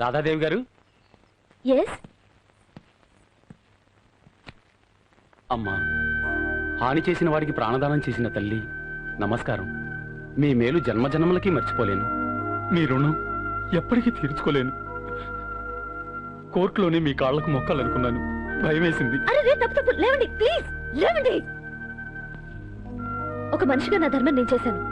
రాధాదేవి గారు? ఎస్ అమ్మా హాని చేసిన వాడికి ప్రాణదానం చేసిన తల్లి నమస్కారం. మీ మేలు జన్మజన్మలకి మర్చిపోలేను. మీ రుణం ఎప్పటికీ తీర్చుకోలేను. కోర్టులోనే మీ కాళ్ళకు మొక్కాలనుకున్నాను. భయం వేసింది అరే రే తప్పు తప్పు. లేవండి ప్లీజ్ లేవండి. ఒక మనిషిగా నా ధర్మం నేను చేశాను.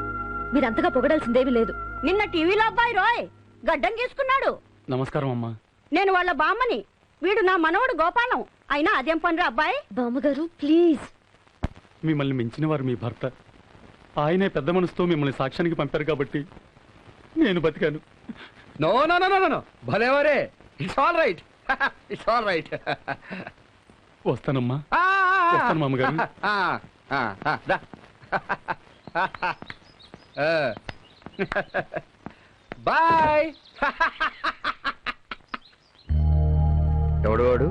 మీరు అంతగా పొగడాల్సిందేమీ లేదు. నిన్న టీవీలో అబ్బాయి రోయ్ గడ్డం గీసుకున్నాడు నమస్కారం అమ్మా. నేను వాళ్ళ బామ్మని. వీడు నా మనవడు గోపాలం. అయినా అదేం పనిరా అబ్బాయి? బామ్మగారు ప్లీజ్. మిమ్మల్ని మించిన వారు మీ భర్త. ఆయనే పెద్ద మనసుతో మిమ్మల్ని సాక్ష్యానికి పంపారు కాబట్టి నేను బతికాను. No no no no no భలేవరే it's all right it's all right వస్తానమ్మా. వస్తాను, మామగారు. బాయ్ ఎవడు వాడు?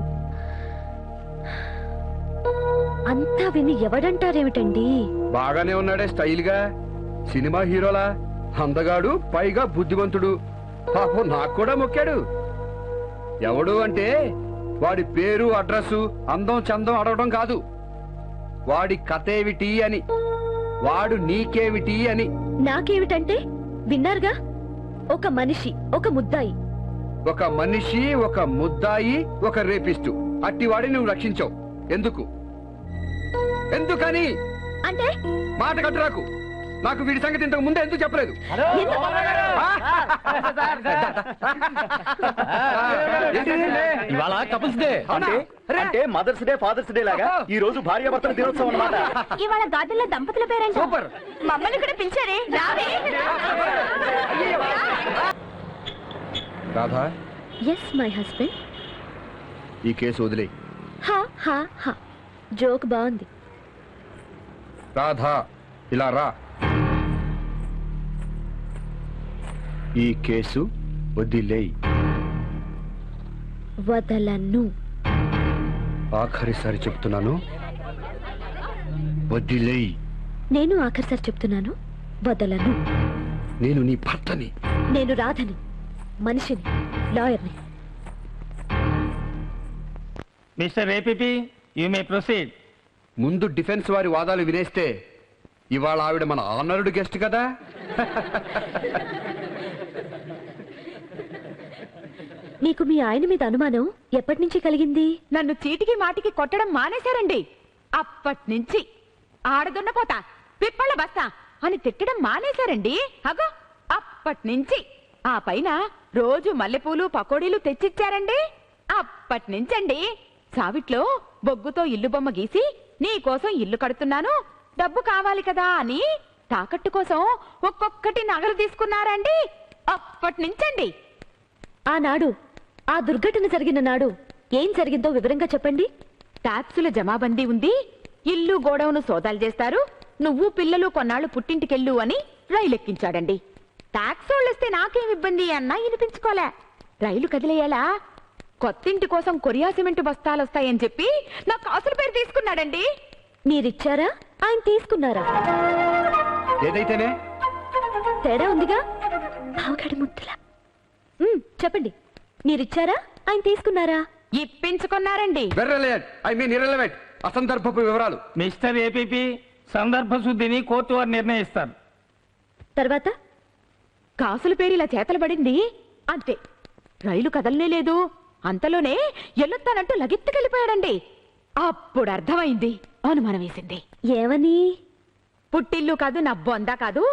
అంతా విని ఎవడంటారేమిటండి? బాగానే ఉన్నాడే స్టైల్గా సినిమా హీరోలా. అందగాడు పైగా బుద్ధిమంతుడు. పాపం నాకు కూడా మొక్కాడు. ఎవడు అంటే వాడి పేరు అడ్రస్ అందం చందం అడగడం కాదు. వాడి కథేమిటి అని వాడు నీకేమిటి అని. నాకేమిటంటే విన్నారుగా? ఒక మనిషి ఒక ముద్దాయి. ఒక మనిషి ఒక ముద్దాయి ఒక రేపిస్టు. అట్టి వాడిని నువ్వు రక్షించావు. ఎందుకు? ఎందుకని? అంటే? మాట కట్టురాకు. నాకు వీడి సంగతి ఇంతకు ముందే ఎందుకు చెప్పలేదు? ఇవాళ కపుల్స్ డే! అంటే మదర్స్ డే ఫాదర్స్ డే లాగా ఈ రోజు భార్యాభర్తల దినోత్సవం అన్నమాట. ఇవాళ గార్డెన్లో దంపతుల పేరేంటి? సూపర్. మమ్మల్ని కూడా పిలిచారే. రాధా? ఎస్ మై హస్బెండ్ ఈ కేసు వదిలే హా హా హా. జోక్ బాగుంది. రాధా ఇలా రా. ఈ కేసు వదిలేయ్. వదలను. ఆఖరిసారి చెప్తున్నాను వదిలేయ్. నేను ఆఖరిసారి చెప్తున్నాను వదలను. నేను నీ భర్తని. నేను రాధని మనిషిని లాయర్ని. Mister APP you may proceed. ముందు డిఫెన్స్ వారి వాదాలు వినేస్తే ఇవాళ ఆవిడ మన ఆనరుడు గెస్ట్ కదా? మీకు మీ ఆయన మీద అనుమానం ఎప్పటి నుంచి కలిగింది? నన్ను చీటికి మాటికి కొట్టడం మానేశారండి. అప్పటి నుంచి ఆడదున్నపోతా పిప్పళ్ళ బస్తా అని తిట్టడం మానేశారండి. అగో అప్పటి నుంచి ఆ పైన రోజు మల్లెపూలు పకోడీలు తెచ్చిచ్చారండి. అప్పటి నుంచండి సావిట్లో బొగ్గుతో ఇల్లు బొమ్మ గీసి నీ కోసం ఇల్లు కడుతున్నాను. డబ్బు కావాలి కదా అని తాకట్టు కోసం ఒక్కొక్కటి నగలు తీసుకున్నారండి. అప్పటి నుంచండి ఆనాడు ఆ దుర్ఘటన జరిగిన నాడు ఏం జరిగిందో వివరంగా చెప్పండి. ట్యాక్సుల జమాబందీ ఉంది. ఇల్లు గోడౌను సోదాలు చేస్తారు. నువ్వు పిల్లలు కొన్నాళ్ళు పుట్టింటికెళ్ళు అని రైలు ఎక్కించాడండి ట్యాక్స్ వాళ్ళొస్తే నాకేం ఇబ్బంది అన్నా వినిపించుకోలే. రైలు కదిలేయాలా? కొత్తింటి కోసం కొరియా సిమెంట్ బస్తాలు వస్తాయని చెప్పి నా కాసుల పేరు తీసుకున్నాడండి. మీరిచ్చారా? ఆయన తీసుకున్నారా? ఏదైతేనే? తేడా ఉందిగా? పావగడి ముద్దలా. చెప్పండి. మీరిచ్చారా? ఆయన తీసుకున్నారా? ఇప్పించుకున్నారండి. వెర్రలేట్ ఐ మీన్ ఇర్రెలవెంట్ అసందర్భపు వివరాలు. మిస్టర్ ఏపీపీ సందర్భ శుద్ధిని కోర్టు వారు నిర్ణయిస్తారు. తర్వాత? కాసుల పేరు ఇలా చేతలు పడింది? అంతే. రైలు కదలనే లేదు. అంతలోనే ఎల్లుతానంటూ లగెత్తుకెళ్ళిపోయాడండి. అప్పుడు అర్థమైంది. అనుమానం వేసింది. ఏమని? పుట్టిల్లు కాదు నా బొంద కాదు.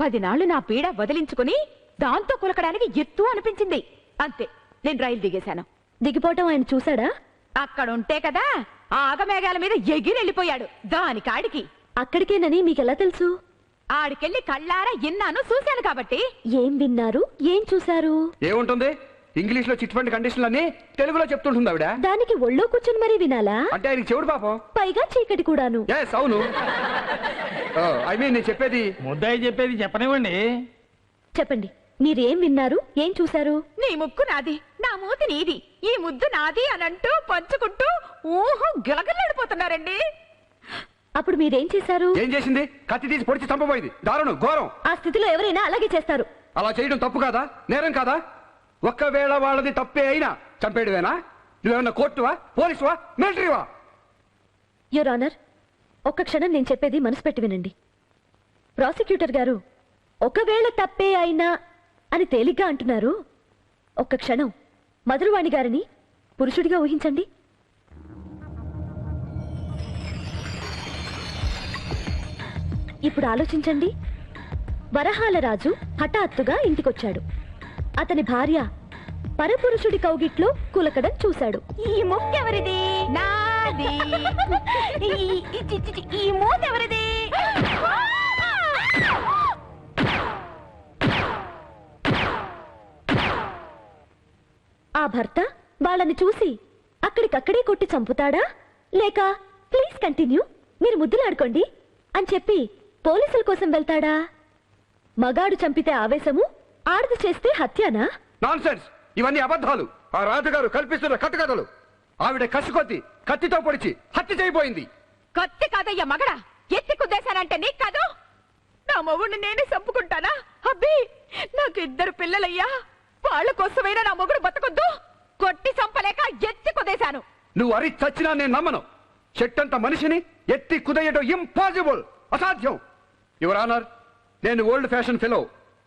పదినాళ్ళు నా పీడ వదిలించుకుని దాంతో కులకడానికి ఎత్తు అనిపించింది. అంతే నేను రైలు దిగేశాను. దిగిపోవటం ఆయన చూసాడా అక్కడ ఉంటే కదా ఆ ఆగమేఘాల మీద ఎగిరెళ్ళిపోయాడు దాని కాడికి అక్కడికేనని మీకెలా తెలుసు? ఆడికెళ్ళి కళ్ళారా ఇన్నాను చూశాను కాబట్టి. ఏం విన్నారు? ఏం చూశారు? ఏముంటుంది? ఇంగ్లీష్లో చిట్ ఫండ్ కండిషన్లు అన్ని తెలుగులో చెప్తుంటుంది ఆవిడ. దానికి ఒళ్ళో కూర్చొని మరీ వినాలా? అంటే ఆయనకి చెవుడు పాపం. పైగా చీకటి కూడాను. ఎస్ అవును. ఐ మీన్ నేను చెప్పేది ముద్దాయి చెప్పేది చెప్పనివ్వండి. చెప్పండి. మీరేం విన్నారు? ఏం చూశారు? నీ ముక్కు నాది. నా మూతి నీది. ఈ ముద్దు నాది అనంటూ పంచుకుంటూ ఊహు గిలగలాడిపోతున్నారండి అప్పుడు మీరేం చేశారు? ఏం చేసింది? కత్తి తీసి పొడిచి చంపబోయింది. దారుణం ఘోరం. ఆ స్థితిలో ఎవరైనా అలాగే చేస్తారు. అలా చేయడం తప్పు కాదా? నేరం కాదా? ఒక్కవేళ వాళ్ళది తప్పే అయినా చంపేయడమేనా? నువ్వేమన్నా కోర్టువా? పోలీసువా? మిలిటరీవా? యువర్ ఆనర్ ఒక్క క్షణం నేను చెప్పేది మనసు పెట్టి వినండి. ప్రాసిక్యూటర్ గారు ఒకవేళ తప్పే అయినా అని తేలిగ్గా అంటున్నారు. ఒక్క క్షణం. మధురవాణి గారిని పురుషుడిగా ఊహించండి. ఇప్పుడు ఆలోచించండి. వరహాల రాజు హఠాత్తుగా ఇంటికొచ్చాడు. అతని భార్య పరపురుషుడి కౌగిట్లో కులకడం చూశాడు. ఈ ముక్కెవరిది? నాది. ఈ- మూతెవరిది? ఆ భర్త వాళ్ళని చూసి అక్కడికక్కడే కొట్టి చంపుతాడా? లేక ప్లీజ్ కంటిన్యూ మీరు ముద్దులాడుకోండి అని చెప్పి పోలీసుల కోసం వెళ్తాడా? మగాడు చంపితే ఆవేశము ఆడది చేస్తే హత్యనా? నాన్ ఇవన్నీ అబద్ధాలు. ఆ రాజుగారు కల్పిస్తున్న కట్టుకథలు. ఆవిడ కసి కొద్ది కత్తితో పొడిచి హత్య చేయబోయింది. కత్తి కాదయ్యా మగడా! ఎత్తి కుద్దేశానంటే నీకు కాదు నా మొగుడిని నేనే చంపుకుంటానా? అబ్బి! నాకు ఇద్దరు పిల్లలయ్యా! వాళ్ళ కోసమైనా నా మొగుడు బతకొద్దు? కొట్టి చంపలేక ఎత్తి కుదేశాను. నువ్వు అరి చచ్చినా నేను నమ్మను. చెట్టంత మనిషిని ఎత్తి కుదయడం ఇంపాసిబుల్ అసాధ్యం. యువర్ ఆనర్ నేను ఓల్డ్ ఫ్యాషన్ ఫెలో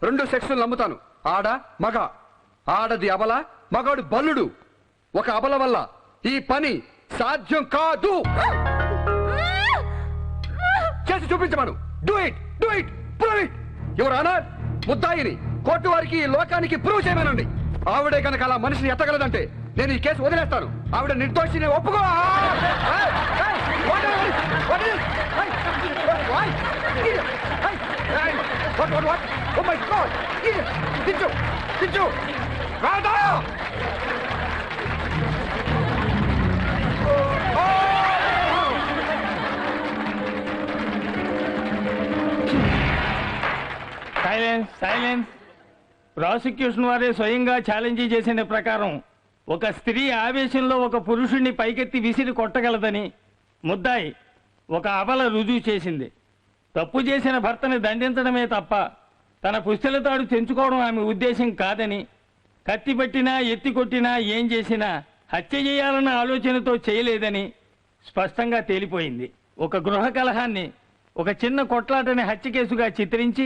రెండు సెక్షన్లు నమ్ముతాను. ఆడ మగ ఆడది అబల మగాడు బల్లుడు. ఒక అబల వల్ల ఈ పని సాధ్యం కాదు. చేసి చూపించమను. Do it do it prove it your honour ముద్దాయిని కోర్టు వారికి ఈ లోకానికి ప్రూవ్ చేయమనండి. ఆవిడే కనుక అలా మనిషిని ఎత్తగలదంటే నేను ఈ కేసు వదిలేస్తాను. ఆవిడ నిర్దోషిని ఒప్పుకో. what, what, what? Oh my God! ఏయ్, దించు దించు రాధా సైలెన్స్ సైలెన్స్ ప్రాసిక్యూషన్ వారే స్వయంగా ఛాలెంజ్ చేసిన ప్రకారం ఒక స్త్రీ ఆవేశంలో ఒక పురుషుణ్ణి పైకెత్తి విసిరి కొట్టగలదని ముద్దాయి ఒక అబల రుజువు చేసింది. తప్పు చేసిన భర్తని దండించడమే తప్ప తన పుస్తెలతాడు తెంచుకోవడం ఆమె ఉద్దేశం కాదని కత్తి పట్టినా ఎత్తి కొట్టినా ఏం చేసినా హత్య చేయాలన్న ఆలోచనతో చేయలేదని స్పష్టంగా తేలిపోయింది. ఒక గృహ కలహాన్ని ఒక చిన్న కొట్లాటని హత్య కేసుగా చిత్రించి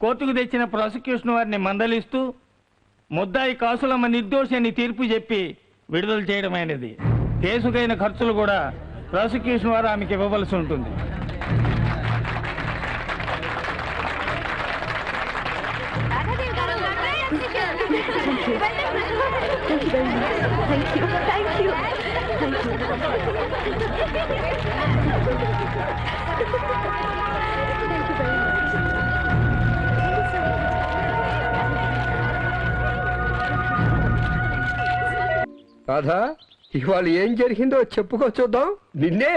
కోర్టుకు తెచ్చిన ప్రాసిక్యూషన్ వారిని మందలిస్తూ ముద్దాయి కాసులమ్మ నిర్దోషి అని తీర్పు చెప్పి విడుదల చేయడమైనది. కేసుకైన ఖర్చులు కూడా ప్రాసిక్యూషన్ వారు ఆమెకి ఇవ్వవలసి ఉంటుంది. Thank you very much thank you thank you thank you Radha ఇవాళ ఏం జరిగిందో చెప్పుకో చూద్దాం. నిన్నే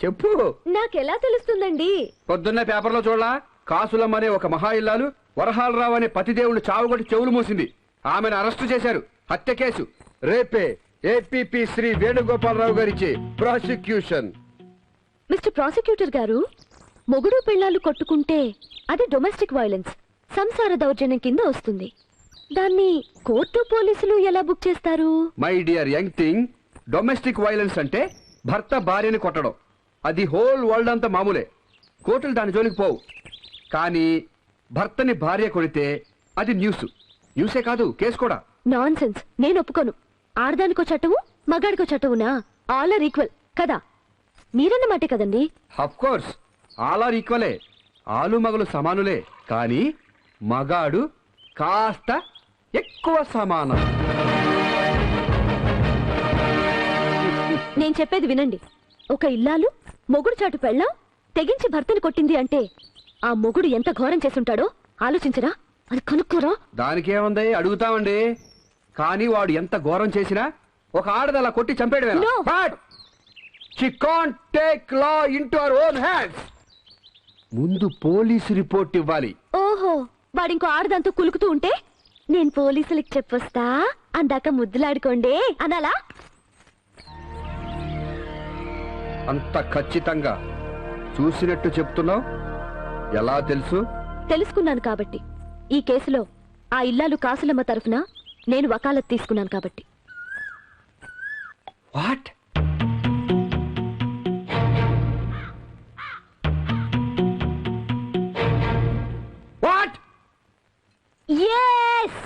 చెప్పు. నాకెలా తెలుస్తుందండి? పొద్దున్న పేపర్లో చూడలా కాసులమ్మనే ఒక మహా ఇల్లాలు వరహాలరావు అనే పతిదేవుడు చావుగొట్టి చెవులు మూసింది. ఆమెను అరెస్టు చేశారు. హత్య కేసు. రేపే ఏపీపీ శ్రీ వేణుగోపాలరావు గారిచే ప్రాసిక్యూషన్. మిస్టర్ ప్రాసిక్యూటర్ గారు మొగుడు పెళ్ళాలు కొట్టుకుంటే అది డొమెస్టిక్ వైలెన్స్ సంసార దౌర్జన్యం కింద వస్తుంది. దాన్ని కోర్టు పోలీసులు ఎలా బుక్ చేస్తారు? My dear young thing domestic violence అంటే భర్త భార్యని కొట్టడం. అది హోల్ వరల్డ్ అంతా మామూలే. కోర్టులు దాని జోలికి పోవు. కానీ భర్తని భార్య కొడితే అది న్యూస్. న్యూసే కాదు కేసు కూడా. నాన్ సెన్స్ నేను ఒప్పుకోను. ఆడదానికో చట్టము మగాడికో చట్టమునా? ఆల్ ఆర్ ఈక్వల్ కదా? మీరన్నమాటే కదండి? అఫ్ కోర్స్ ఆల్ ఆర్ ఈక్వలే ఆలు మగలు సమానులే. కానీ మగాడు కాస్త ఎక్కువ సమానం. నేను చెప్పేది వినండి. ఒక ఇల్లాలు మొగుడు చాటు పెళ్ళాం తెగించి భర్తను కొట్టింది అంటే ఆ మొగుడు ఎంత ఘోరం చేసుంటాడో ఆలోచించరా? అది కనుక్కోరా? దానికేముంది? అడుగుతామండి. కానీ వాడు ఎంత ఘోరం చేసినా ఒక ఆడది అలా కొట్టి చంపేయడమే No. Take law into our own hands ముందు పోలీసు రిపోర్ట్ ఇవ్వాలి. ఓహో వాడింకో ఆడదాంతో కులుకుతూ ఉంటే? నేను పోలీసులకు చెప్పొస్తా? అందాక ముద్దులాడుకోండి. అనాలా? అంత ఖచ్చితంగా చూసినట్టు చెప్తున్నావు? ఎలా తెలుసు? తెలుసుకున్నాను కాబట్టి. ఈ కేసులో ఆ ఇల్లాలు కాసులమ్మ తరఫున నేను వకాలత్ తీసుకున్నాను కాబట్టి. వాట్? వాట్? ఎస్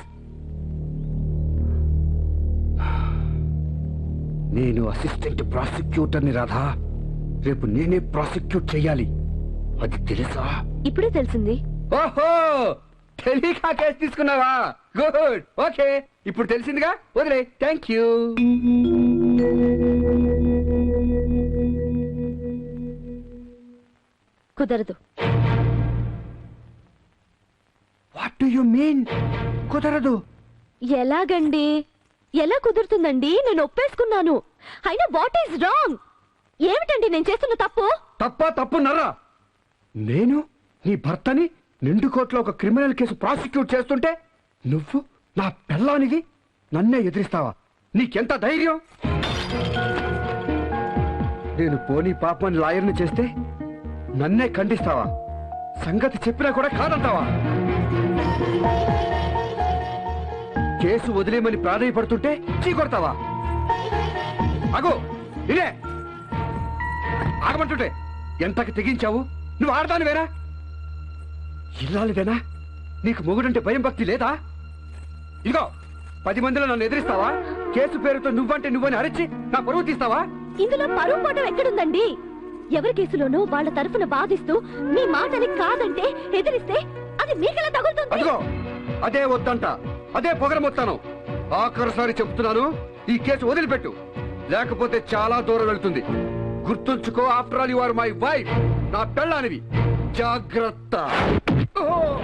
నేను అసిస్టెంట్ ప్రాసిక్యూటర్ని రాధా. రేపు నేనే ప్రాసిక్యూట్ చెయ్యాలి అది తెలుసా? ఇప్పుడే తెలిసింది. ఓహో! తెలియక కేసు తీసుకున్నావా? Good okay. ఇప్పుడు తెలిసిందిగా? వదిలే. థ్యాంక్ యూ కుదరదు. వాట్ డు యు మీన్ కుదరదు. ఎలాగండి? ఎలా కుదురుతుందండి? నేను ఒప్పేసుకున్నాను. అయినా వాట్ ఈస్ రాంగ్ ఏమిటండి నేను చేస్తున్న తప్పు? తప్ప తప్పు నర్రా. నేను నీ భర్తని నిండు కోర్టులో ఒక క్రిమినల్ కేసు ప్రాసిక్యూట్ చేస్తుంటే నువ్వు నా పెళ్ళానివి నన్నే ఎదిరిస్తావా? నీకెంత ధైర్యం? నేను పోనీ పాపని లాయర్ని చేస్తే నన్నే ఖండిస్తావా? సంగతి చెప్పినా కూడా కాదంటావా? కేసు వదిలేమని ప్రాధాయపడుతుంటే చీకొడతావా అగో ఇదే. ఆగమంటుంటే ఎంతకి తెగించావు? నువ్వు ఆడదాని వేరా ఇల్లాలిదేనా నీకు మొగుడంటే భయం భక్తి లేదా? ఇదిగో పది మందిలో నన్ను ఎదిరిస్తావా? కేసు పేరుతో నువ్వంటే నువ్వని అరిచి నా పరువు తీస్తావా? ఇందులో పరువు పోవడం ఎక్కడుందండి? ఎవరి కేసులోనూ వాళ్ళ తరఫున బాధిస్తూ మీ మాటని కాదంటే ఎదిరిస్తే అది మీకెలా తగులుతుంది? అదిగో అదే వద్దంట. అదే పొగరమొత్తాను. ఆఖరిసారి చెప్తున్నాను ఈ కేసు వదిలిపెట్టు. లేకపోతే చాలా దూరం వెళ్తుంది. గుర్తుంచుకో after all you are my wife. నా పెళ్ళానివి. జాగ్రత్త. Oh!